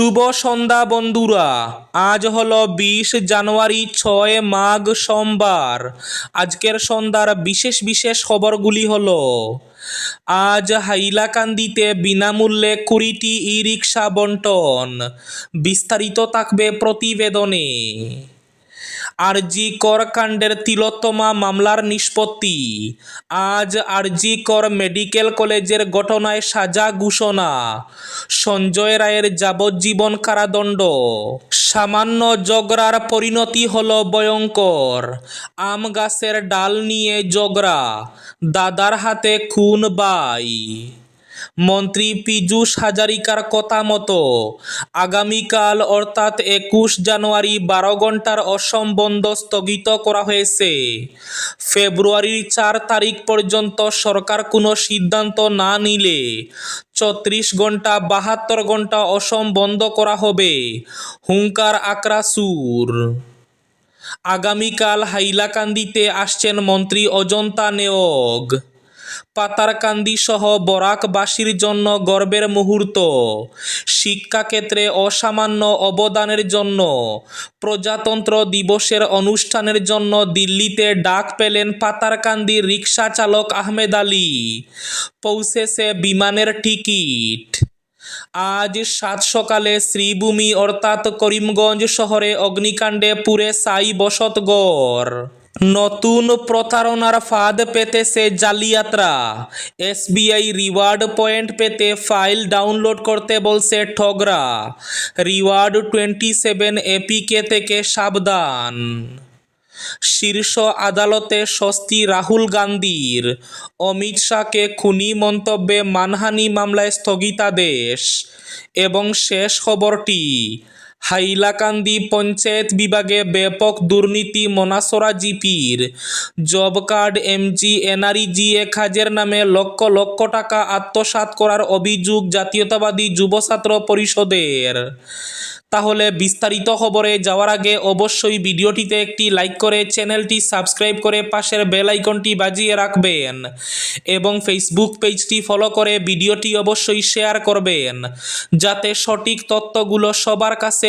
শুভ সন্ধ্যা বন্ধুরা। আজ হলো বিশ জানুয়ারি, ছয় মাঘ সোমবার। আজকের সন্ধ্যার বিশেষ বিশেষ খবরগুলি হলো, আজ হাইলাকান্দিতে বিনামূল্যে কুড়িটি ই রিক্সা বন্টন। বিস্তারিত থাকবে প্রতিবেদনে। আরজি কর কাণ্ডের তিলোত্তমা মামলার নিষ্পত্তি। আজ আরজি কর মেডিকেল কলেজের ঘটনায় সাজা ঘোষণা। সঞ্জয় রায়ের যাবজ্জীবন কারাদণ্ড। সামান্য জগরার পরিণতি হল ভয়ঙ্কর। আম গাছের ডাল নিয়ে জগরা দাদার হাতে খুন বাই। মন্ত্রী পীযূষ হাজারিকার কথা মতো। আগামীকাল অর্থাৎ একুশ জানুয়ারি বারো ঘণ্টার অসম বন্ধ স্থগিত করা হয়েছে। ফেব্রুয়ারির চার তারিখ পর্যন্ত সরকার কোনো সিদ্ধান্ত না নিলে চত্রিশ ঘণ্টা বাহাত্তর ঘণ্টা অসম বন্ধ করা হবে। হুঙ্কার আকরাসুর আগামীকাল হাইলাকান্দিতে আসছেন মন্ত্রী অজন্তা নেওগ পাতারকান্দি সহ বরাকবাসীর জন্য গর্বের মুহূর্ত। শিক্ষাক্ষেত্রে অসামান্য অবদানের জন্য, প্রজাতন্ত্র দিবসের অনুষ্ঠানের জন্য দিল্লিতে ডাক পেলেন পাতারকান্দির রিক্সা চালক আহমেদ আলী। পৌঁছেছে বিমানের টিকিট। আজ সাত সকালে শ্রীভূমি অর্থাৎ করিমগঞ্জ শহরে অগ্নিকাণ্ডে পুড়ে সাই বসতগড় নতুন প্রতারণার ফাঁদ পেতেছে জালিয়াতরা। এসবিআই রিওয়ার্ড পয়েন্ট পেতে ফাইল ডাউনলোড করতে বলছে ঠগরা। রিওয়ার্ড টোয়েন্টি সেভেন এপিকে থেকে সাবধান। শীর্ষ আদালতে স্বস্তি রাহুল গান্ধীর। অমিত শাহকে খুনি মন্তব্যে মানহানি মামলায় স্থগিতাদেশ। এবং শেষ খবরটি হাইলাকান্দি পঞ্চায়েত বিভাগে ব্যাপক দুর্নীতি মনাসরা জিপির। Job card, MGNREGA কাজের নামে লক্ষ লক্ষ টাকা আত্মসাৎ করার অভিযোগ জাতীয়তাবাদী যুব ছাত্র পরিষদের। তাহলে বিস্তারিত খবরে যাওয়ার আগে অবশ্যই ভিডিওটিতে একটি লাইক করে চ্যানেলটি সাবস্ক্রাইব করে পাশের বেল আইকনটি বাজিয়ে রাখবেন এবং ফেসবুক পেজটি ফলো করে ভিডিওটি অবশ্যই শেয়ার করবেন, যাতে সঠিক তথ্যগুলো সবার কাছে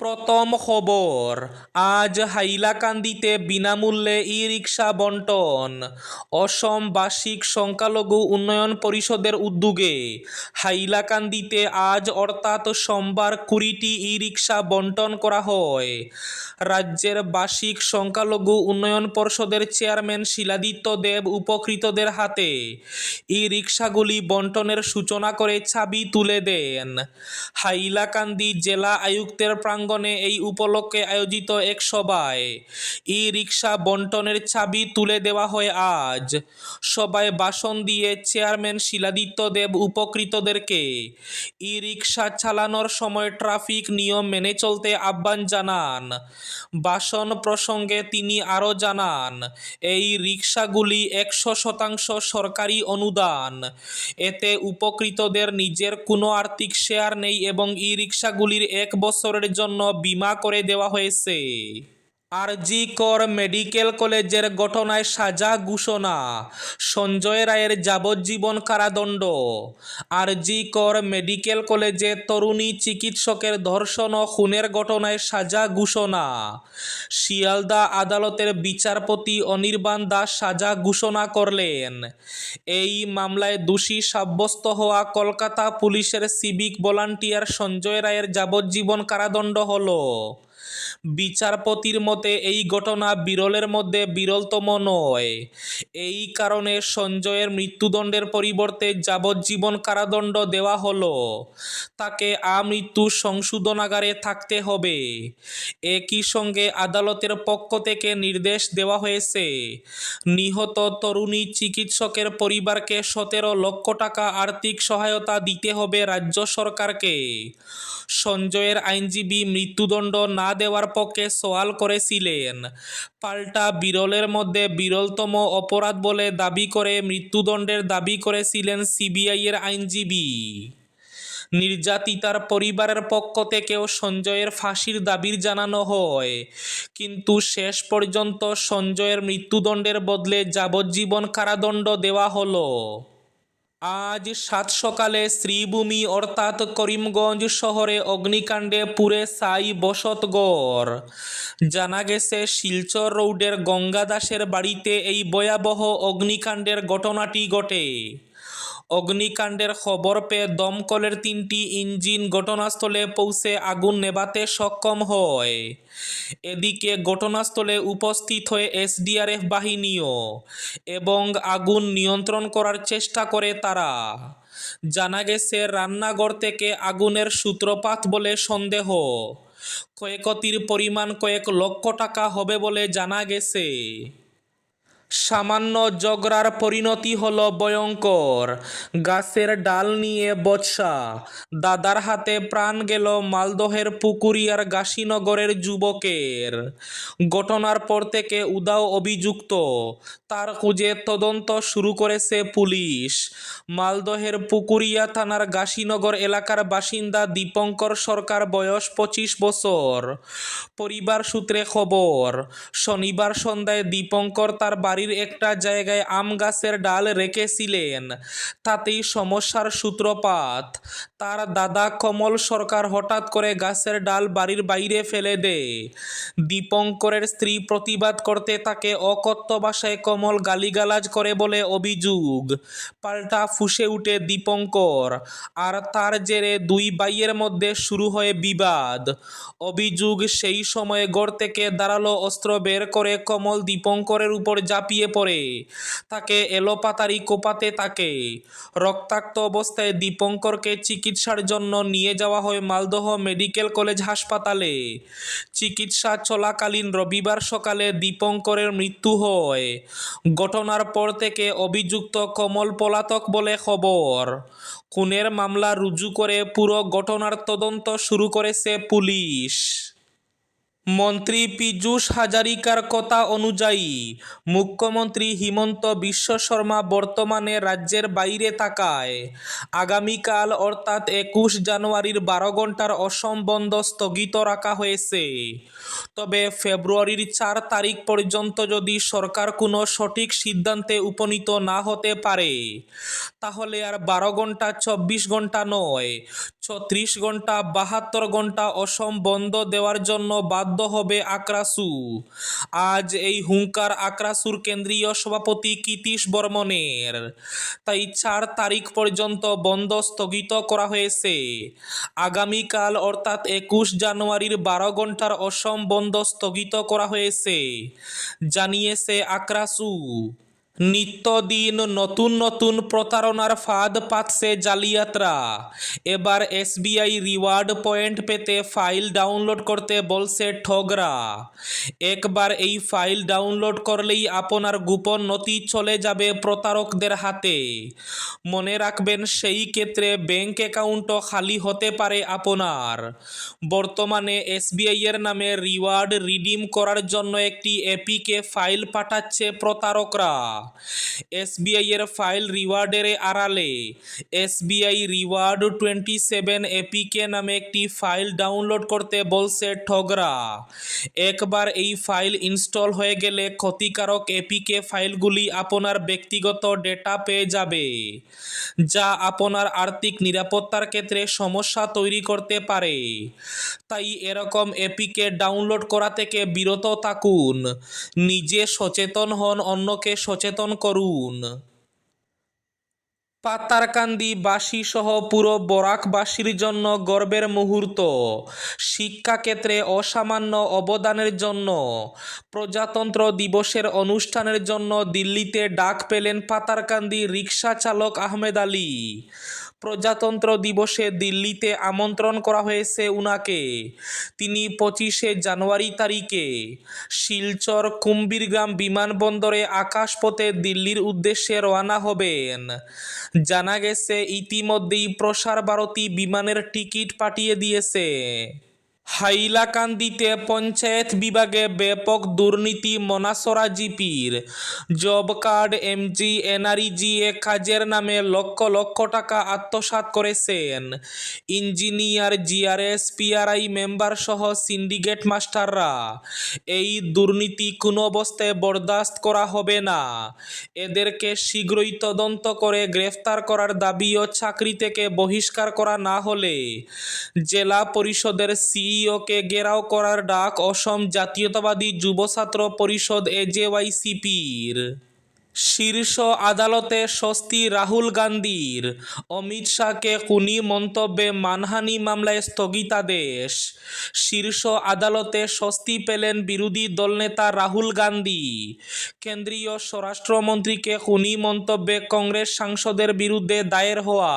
প্রথম খবর, আজ হাইলাকান্দিতে বিনামূল্যে ই রিক্সা বন্টন। অসম বার্ষিক সংখ্যালঘু উন্নয়ন পরিষদের উদ্যোগে হাইলাকান্দিতে আজ অর্থাৎ সোমবার কুড়িটি ই রিক্সা বন্টন করা হয়। রাজ্যের বার্ষিক সংখ্যালঘু উন্নয়ন পর্ষদের চেয়ারম্যান শিলাদিত্য দেব উপকৃতদের হাতে ই রিক্সাগুলি বন্টনের সূচনা করে চাবি তুলে দেন। হাইলাকান্দি জেলা আয়ুক্তের প্রাঙ্গণে এই উপলক্ষে আয়োজিত এক সভায় ই রিক্সা বন্টনের চাবি তুলে দেওয়া হয় আজ। সভায় ভাষণ দিয়ে চেয়ারম্যান শিলাদিত্য দেব উপকৃতদেরকে ই রিক্সা চালানোর সময় ট্রাফিক নিয়ম মেনে চলতে আহ্বান জানান। ভাষণ প্রসঙ্গে তিনি আরও জানান, এই রিক্সাগুলি একশো শতাংশ সরকারি অনুদান। এতে উপকৃতদের নিজের কোনো আর্থিক শেয়ার নেই এবং ই রিক্সাগুলির এক বছরের জন্য বীমা করে দেওয়া হয়েছে। আরজি কর মেডিকেল কলেজের ঘটনায় সাজা ঘোষণা। সঞ্জয় রায়ের যাবজ্জীবন কারাদণ্ড। আরজি কর মেডিকেল কলেজে তরুণী চিকিৎসকের ধর্ষণ ও খুনের ঘটনায় সাজা ঘোষণা। শিয়ালদা আদালতের বিচারপতি অনির্বাণ দাস সাজা ঘোষণা করলেন। এই মামলায় দোষী সাব্যস্ত হওয়া কলকাতা পুলিশের সিভিক ভলান্টিয়ার সঞ্জয় রায়ের যাবজ্জীবন কারাদণ্ড হলো। বিচারপতির মতে, এই ঘটনা বিরলের মধ্যে বিরলতম নয়। এই কারণে সঞ্জয়ের মৃত্যুদণ্ডের পরিবর্তে যাবজ্জীবন কারাদণ্ড দেওয়া হলো। তাকে আমৃত্যু সংশোধনাগারে থাকতে হবে। একই সঙ্গে আদালতের পক্ষ থেকে নির্দেশ দেওয়া হয়েছে, নিহত তরুণী চিকিৎসকের পরিবারকে সতেরো লক্ষ টাকা আর্থিক সহায়তা দিতে হবে রাজ্য সরকারকে। সঞ্জয়ের আইনজীবী মৃত্যুদণ্ড না দেওয়ার পক্ষে সওয়াল করেছিলেন। পাল্টা বিরলের মধ্যে বিরলতম অপরাধ বলে দাবি করে মৃত্যুদণ্ডের দাবি করেছিলেন সিবিআইয়ের আইনজীবী। নির্যাতিতার পরিবারের পক্ষ থেকেও সঞ্জয়ের ফাঁসির দাবির জানানো হয়। কিন্তু শেষ পর্যন্ত সঞ্জয়ের মৃত্যুদণ্ডের বদলে যাবজ্জীবন কারাদণ্ড দেওয়া হলো। আজ সাত সকালে শ্রীভূমি অর্থাৎ করিমগঞ্জ শহরে অগ্নিকাণ্ডে পুরে সাই বসতগড় জানা গেছে, শিলচর রোডের গঙ্গা দাসের বাড়িতে এই ভয়াবহ অগ্নিকাণ্ডের ঘটনাটি ঘটে। অগ্নিকাণ্ডের খবর পেয়ে দমকলের তিনটি ইঞ্জিন ঘটনাস্থলে পৌঁছে আগুন নেভাতে সক্ষম হয়। এদিকে ঘটনাস্থলে উপস্থিত হয়ে এসডিআরএফ বাহিনীও এবং আগুন নিয়ন্ত্রণ করার চেষ্টা করে তারা। জানা গেছে, রান্নাঘর থেকে আগুনের সূত্রপাত বলে সন্দেহ। ক্ষয়ক্ষতির পরিমাণ কয়েক লক্ষ টাকা হবে বলে জানা গেছে। সামান্য জগরার পরিণতি হল ভয়ঙ্কর। গাছের ডাল নিয়ে বৎসা দাদার হাতে প্রাণ গেল মালদহের পুকুরিয়ার গাশীনগরের যুবকের। ঘটনার পর থেকে উদাও অভিযুক্ত। তার খুঁজে তদন্ত শুরু করেছে পুলিশ। মালদহের পুকুরিয়া থানার গাশীনগর এলাকার বাসিন্দা দীপঙ্কর সরকার বয়স পঁচিশ বছর। পরিবার সূত্রে খবর, শনিবার সন্ধ্যায় দীপঙ্কর তার বাড়ির একটা জায়গায় আম গাছের ডাল রেখেছিলেন। তাতেই সমস্যার সূত্রপাত। তার দাদা কমল সরকার হঠাৎ করে গাছের ডাল বাড়ির বাইরে ফেলে দেয়। দীপঙ্করের স্ত্রী প্রতিবাদ করতে তাকে অকথ্য ভাষায় কমল গালিগালাজ করে বলে অভিযোগ। পাল্টা ফুসে উঠে দীপঙ্কর। আর তার জেরে দুই ভাইয়ের মধ্যে শুরু হয় বিবাদ। অভিযোগ সেই সময়ে গড় থেকে দাঁড়াল অস্ত্র বের করে কমল দীপঙ্করের উপর ঝাঁপিয়ে পড়ে। তাকে এলোপাতারি কোপাতে তাকে। রক্তাক্ত অবস্থায় দীপঙ্করকে চিকিৎসার জন্য নিয়ে যাওয়া হয় মালদহ মেডিকেল কলেজ হাসপাতালে। চিকিৎসা চলাকালীন রবিবার সকালে দীপঙ্করের মৃত্যু হয়। ঘটনার পর থেকে অভিযুক্ত কমল পলাতক বলে খবর। খুনের মামলা রুজু করে পুরো ঘটনার তদন্ত শুরু করেছে পুলিশ। মন্ত্রী পীযূষ হাজারিকার কথা অনুযায়ী, মুখ্যমন্ত্রী হিমন্ত বিশ্ব শর্মা বর্তমানে রাজ্যের বাইরে থাকায়, আগামীকাল অর্থাৎ একুশ জানুয়ারির বারো ঘণ্টার অসম বন্ধ স্থগিত রাখা হয়েছে। তবে ফেব্রুয়ারির চার তারিখ পর্যন্ত যদি সরকার কোনো সঠিক সিদ্ধান্তে উপনীত না হতে পারে, তাহলে আর বারো ঘণ্টা চব্বিশ ঘণ্টা নয় ছত্রিশ ঘণ্টা, বাহাত্তর ঘণ্টা অসম বন্ধ দেওয়ার জন্য বাধ্য হবে আক্রাসু। আজ এই হুঙ্কার আক্রাসুর কেন্দ্রীয় সভাপতি কীতিশ বর্মনের। তাই চার তারিখ পর্যন্ত বন্ধ স্থগিত করা হয়েছে। আগামীকাল অর্থাৎ একুশ জানুয়ারির বারো ঘণ্টার অসম বন্ধ স্থগিত করা হয়েছে, জানিয়েছে আক্রাসু। নিত্যদিন নতুন নতুন প্রতারণার ফাঁদ পাতছে জালিয়াতরা। এবার এসবিআই রিওয়ার্ড পয়েন্ট পেতে ফাইল ডাউনলোড করতে বলছে ঠগরা। একবার এই ফাইল ডাউনলোড করলেই আপনার গোপন নথি চলে যাবে প্রতারকদের হাতে। মনে রাখবেন, সেই ক্ষেত্রে ব্যাংক অ্যাকাউন্টও খালি হতে পারে আপনার। বর্তমানে এসবিআই এর নামে রিওয়ার্ড রিডিম করার জন্য একটি এপিকে ফাইল পাঠাচ্ছে প্রতারকরা। এসবিআই এর ফাইল রিওয়ার্ডের আড়ালে। SBI reward twenty seven APK নামে একটি ফাইল ডাউনলোড করতে বলছে ঠগরা। একবার এই ফাইল ইনস্টল হয়ে গেলে ক্ষতিকারক এপিকে ফাইলগুলি আপনার ব্যক্তিগত ডেটা পেয়ে যাবে, যা আপনার আর্থিক নিরাপত্তার ক্ষেত্রে সমস্যা তৈরি করতে পারে। তাই এরকম এপিকে ডাউনলোড করা থেকে বিরত থাকুন। নিজে সচেতন হন, অন্যকে সচেতন করুন। পাতারকান্দি বাসী সহ পুরো বরাকবাসীর জন্য গর্বের মুহূর্ত। শিক্ষাক্ষেত্রে অসামান্য অবদানের জন্য। প্রজাতন্ত্র দিবসের অনুষ্ঠানের জন্য দিল্লিতে ডাক পেলেন পাতারকান্দি রিক্সা চালক আহমেদ আলী। প্রজাতন্ত্র দিবসে দিল্লিতে আমন্ত্রণ করা হয়েছে উনাকে। তিনি পঁচিশে জানুয়ারি তারিখে শিলচর কুম্বিরগ্রাম বিমানবন্দরে আকাশপথে দিল্লির উদ্দেশ্যে রওনা হবেন। জানা গেছে, ইতিমধ্যেই প্রসার ভারতী বিমানের টিকিট পাঠিয়ে দিয়েছে। হাইলাকান্দিতে পঞ্চায়েত বিভাগে ব্যাপক দুর্নীতি, মনাসরা জিপির। জব কার্ড, এমজি এনআরইজিএ কাজের নামে লক্ষ লক্ষ টাকা আত্মসাৎ করেছেন। ইঞ্জিনিয়ার, জিআরএস, পিআরআই মেম্বার সহ সিন্ডিকেট মাস্টাররা। এই দুর্নীতি কোনো অবস্থায় বরদাস্ত করা হবে না। এদেরকে শীঘ্রই তদন্ত করে গ্রেফতার করার দাবি ও চাকরি থেকে বহিষ্কার করা না হলে জেলা পরিষদের সিইওকে গেরাও করার ডাক অসম জাতীয়তাবাদী যুব ছাত্র পরিষদ এজেওয়াইসিপির শীর্ষ আদালতে স্বস্তি রাহুল গান্ধীর। অমিত শাহকে খুনি মন্তব্যে মানহানি মামলায় স্থগিতাদেশ। শীর্ষ আদালতে স্বস্তি পেলেন বিরোধী দলনেতা রাহুল গান্ধী। কেন্দ্রীয় স্বরাষ্ট্রমন্ত্রীকে খুনি মন্তব্যে কংগ্রেস সাংসদের বিরুদ্ধে দায়ের হওয়া।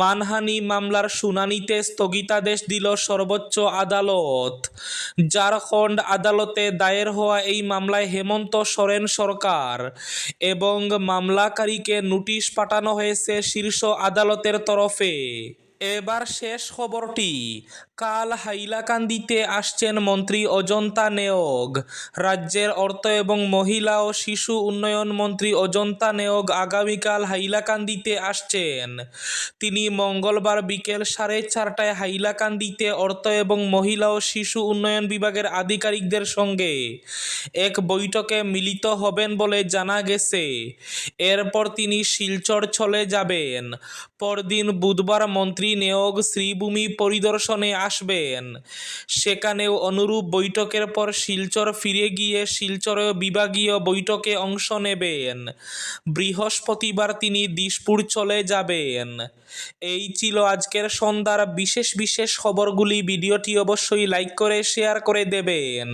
মানহানি মামলার শুনানিতে স্থগিতাদেশ দিল সর্বোচ্চ আদালত। ঝাড়খণ্ড আদালতে দায়ের হওয়া এই মামলায় হেমন্ত সোরেন সরকার। এবং মামলাকারীকে নোটিশ পাঠানো হয়েছে শীর্ষ আদালতের তরফে। এবার শেষ খবরটি। কাল হাইলাকান্দিতে আসছেন মন্ত্রী অজন্তা নেওগ। রাজ্যের অর্থ এবং মহিলা ও শিশু উন্নয়ন মন্ত্রী অজন্তা নেওগ আগামীকাল হাইলাকান্দিতে আসছেন। তিনি মঙ্গলবার বিকেল সাড়ে চারটায় হাইলাকান্দিতে অর্থ এবং মহিলা ও শিশু উন্নয়ন বিভাগের আধিকারিকদের সঙ্গে এক বৈঠকে মিলিত হবেন বলে জানা গেছে। এরপর তিনি শিলচর চলে যাবেন। পরদিন বুধবার মন্ত্রী নেওগ শ্রীভূমি পরিদর্শনে আসবেন। সেখানেও অনুরূপ বৈঠকের পর শিলচর ফিরে গিয়ে শিলচরে বিভাগীয় বৈঠকে অংশ নেবেন। বৃহস্পতিবার তিনি দিশপুর চলে যাবেন। এই ছিল আজকের সন্ধ্যার বিশেষ বিশেষ খবরগুলি। ভিডিওটি অবশ্যই লাইক করে, শেয়ার করে দেবেন।